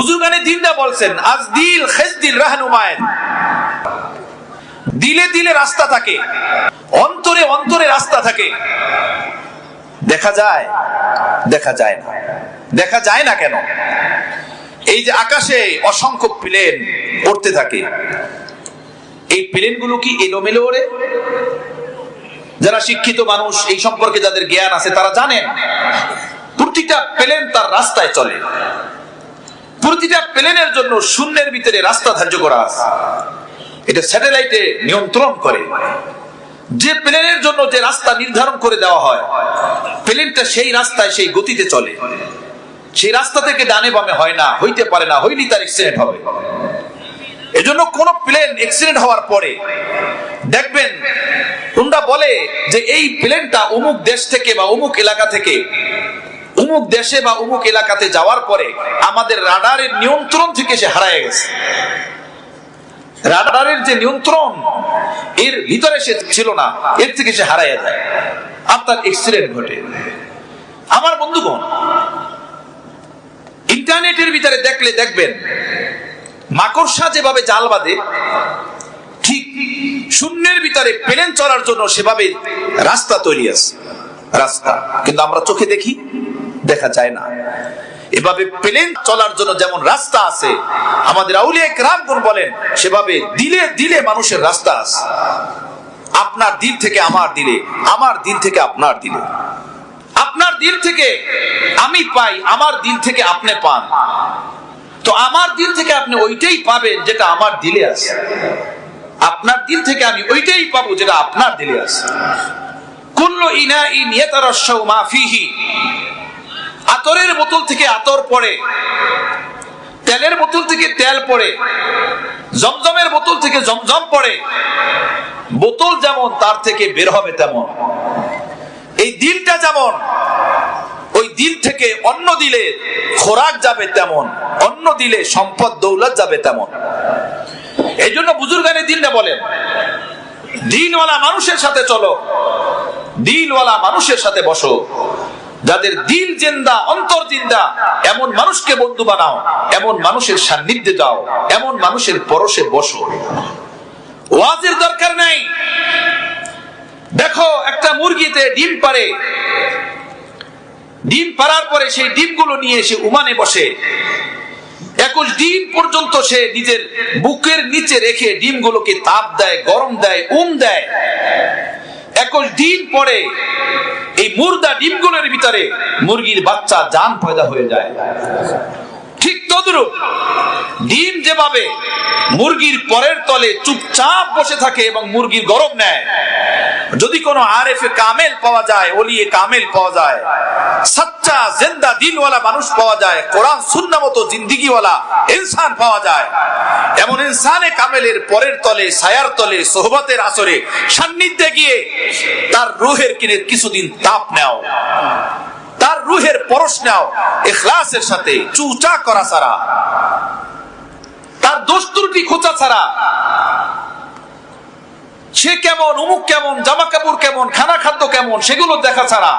বুজুর্গানে দিনটা বলছেন, আজ দিল খেজ দিল রাহনুমায়েন দিলে দিলে রাস্তা থাকে, অন্তরে অন্তরে রাস্তা থাকে। দেখা যায় দেখা যায় না। দেখা যায় না কেন? এই যে আকাশে অসংখ্য প্লেন উড়তে থাকে। এই প্লেনগুলো কি এলোমেলো ওড়ে যারা শিক্ষিত মানুষ, এই সম্পর্কে যাদের জ্ঞান আছে, তারা জানেন, প্রতিটা প্লেন তার রাস্তায় চলে। প্রতিটা প্লেনের জন্য শূন্যের ভিতরে রাস্তা ধার্য করা আছে। এটা স্যাটেলাইটে নিয়ন্ত্রণ করে। যে প্লেনের জন্য যে রাস্তা নির্ধারণ করে দেওয়া হয়, প্লেনটা সেই রাস্তায় সেই গতিতে চলে। সেই রাস্তা থেকে ডানে বামে হয় না, হইতে পারে না হইলি তার অ্যাক্সিডেন্ট হবে। এজন্য কোন প্লেন অ্যাক্সিডেন্ট হওয়ার পরে দেখবেন তোমরা বলে যে এই প্লেনটা অমুক দেশ থেকে বা অমুক এলাকা থেকে অমুক দেশে বা অমুক এলাকাতে যাওয়ার পরে আমাদের রাডারের নিয়ন্ত্রণ থেকে সে হারায় গেছে। রাডারের যে নিয়ন্ত্রণ, এর ভিতরে সে ছিল না, এর থেকে সে হারাইয়া যায়। আপনার এক্সিডেন্ট ঘটে। আমার বন্ধুগণ, ইন্টারনেটের ভিতরে দেখলে দেখবেন, মাকড়সা যেভাবে জাল বাঁধে, ঠিক শূন্যের ভিতরে প্লেন চলার জন্য সেভাবে রাস্তা তৈরি আছে। রাস্তা। কিন্তু আমরা চোখে দেখি দেখা যায় না। এভাবে প্লেন চলার জন্য যেমন রাস্তা আছে, আমাদের আউলিয়া রামগুন বলেন, সেভাবে দিলে দিলে মানুষের রাস্তা আছে। আপনার দিল থেকে আমার দিলে, আমার দিল থেকে আপনার দিলে। আপনার দিল থেকে আমি পাই, আমার দিল থেকে আপনি পান। তো আমার দিল থেকে আপনি ওইটাই পাবেন যেটা আমার দিলে আছে। আপনার দিল থেকে আমি ওইটাই পাবো যেটা আপনার দিলে আছে। কুল্লু ইনা ইন ইয়াতারাশাউ মা ফিহি। আতরের বোতল থেকে আতর পড়ে, তেলের বোতল থেকে তেল পড়ে, জমজমের বোতল থেকে জমজম পড়ে, বোতল যেমন তার থেকে বের হবে তেমন। এই দিলটা যেমন, ওই দিল থেকে অন্য দিলে খোরাক যাবে তেমন, অন্য দিলে সম্পদ দৌলত যাবে তেমন। এই জন্য বুজুর্গানে দিনটা বলেন দিলওয়ালা মানুষের সাথে চলো দিলওয়ালা মানুষের সাথে বসো। যাদের দিল জিন্দা, অন্তর জিন্দা, এমন মানুষকে বন্ধু বানাও, এমন মানুষের সান্নিধ্যে যাও, এমন মানুষের পরশে বসো। ওয়াজের দরকার নাই। দেখো, একটা মুরগিতে ডিম পারে ডিম পারার পরে সেই ডিমগুলো নিয়ে এসে উমানে বসে। একুশ দিন পর্যন্ত সে নিজের বুকের নিচে রেখে ডিমগুলোকে তাপ দেয়, গরম দেয়, উম দেয়। একুশ দিন পরে এই মুর্দা ডিমগুলোর ভিতরে মুরগির বাচ্চা জান পয়দা হয়ে যায়। ঠিক তদ্রুপ ডিম যেভাবে মুরগির পরের তলে চুপচাপ বসে থাকে এবং মুরগির গরম নেয়, যদি কোনো আরেফে কামেল পাওয়া যায় ওলিয়ে কামেল পাওয়া যায়, সচ্চা জিন্দা দিলওয়ালা মানুষ পাওয়া যায়, কোরআন, সুন্না মতো জিন্দিগিওয়ালা ইনসান পাওয়া যায় এমন ইনসানে কামেলের পরের তলে, ছায়ার তলে, সোহবতের আসরে, সান্নিধ্যে গিয়ে তার রুহের কিনে কিছুদিন তাপ নেও। তার রুহের পরশ নাও, এখলাসের সাথে, চুচা করা ছাড়া। তার দোষ ত্রুটি খোঁচা ছাড়া। সে কেমন, অমুক কেমন, জামা কাপড় কেমন খানা খাদ্য কেমন, সেগুলো দেখা ছাড়া।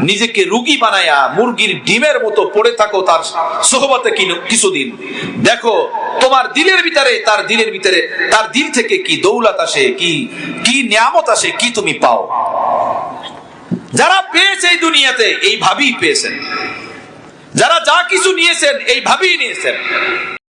নিজেকে রুগী বানায়া মুরগির ডিমের মতো পড়ে থাকো তার সোহবতে কিছুদিন। দেখো, তোমার দিলের ভিতরে, তার দিলের ভিতরে, তার দিল থেকে কি দৌলত আসে, কি কি নিয়ামত আসে, কি তুমি পাও? যারা পেয়েছে এই দুনিয়াতে, এই এইভাবেই পেয়েছেন। যারা যা কিছু নিয়েছেন, এই এইভাবেই নিয়েছেন।